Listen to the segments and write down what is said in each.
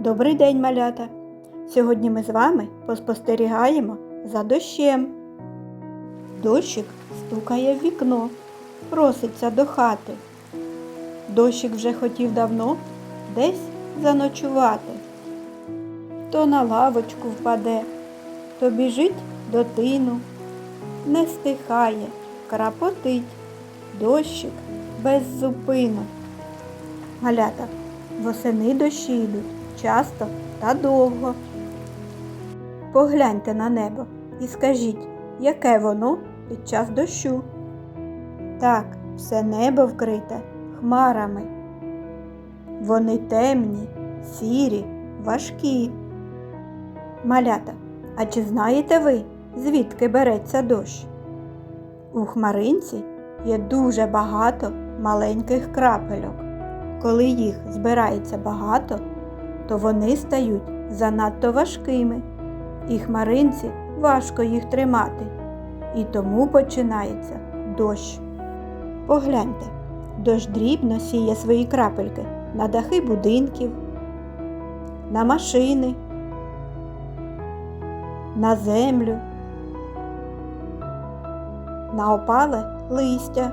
Добрий день, малята! Сьогодні ми з вами поспостерігаємо за дощем. Дощик стукає в вікно, проситься до хати. Дощик вже хотів давно десь заночувати. То на лавочку впаде, то біжить до тину, не стихає, крапотить, дощик без зупину. Малята, восени дощі йдуть часто та довго. Погляньте на небо і скажіть, яке воно під час дощу. Так, все небо вкрите хмарами. Вони темні, сірі, важкі. Малята, а чи знаєте ви, звідки береться дощ? У хмаринці є дуже багато маленьких крапельок. Коли їх збирається багато, то вони стають занадто важкими, і хмаринці важко їх тримати. І тому починається дощ. Погляньте, дощ дрібно сіє свої крапельки на дахи будинків, на машини, на землю, на опале листя,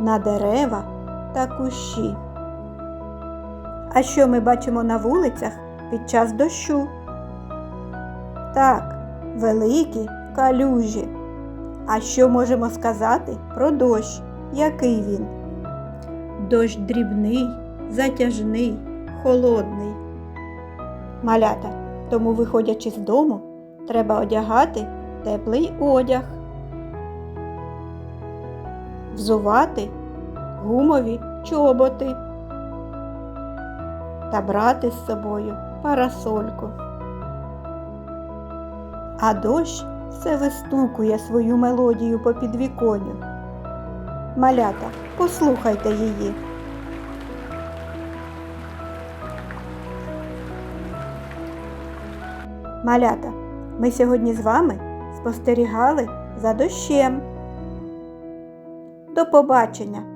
на дерева та кущі. А що ми бачимо на вулицях під час дощу? Так, великі калюжі. А що можемо сказати про дощ? Який він? Дощ дрібний, затяжний, холодний. Малята, тому, виходячи з дому, треба одягати теплий одяг, взувати гумові чоботи та брати з собою парасольку. А дощ все вистукує свою мелодію по підвіконню. Малята, послухайте її. Малята, ми сьогодні з вами спостерігали за дощем. До побачення!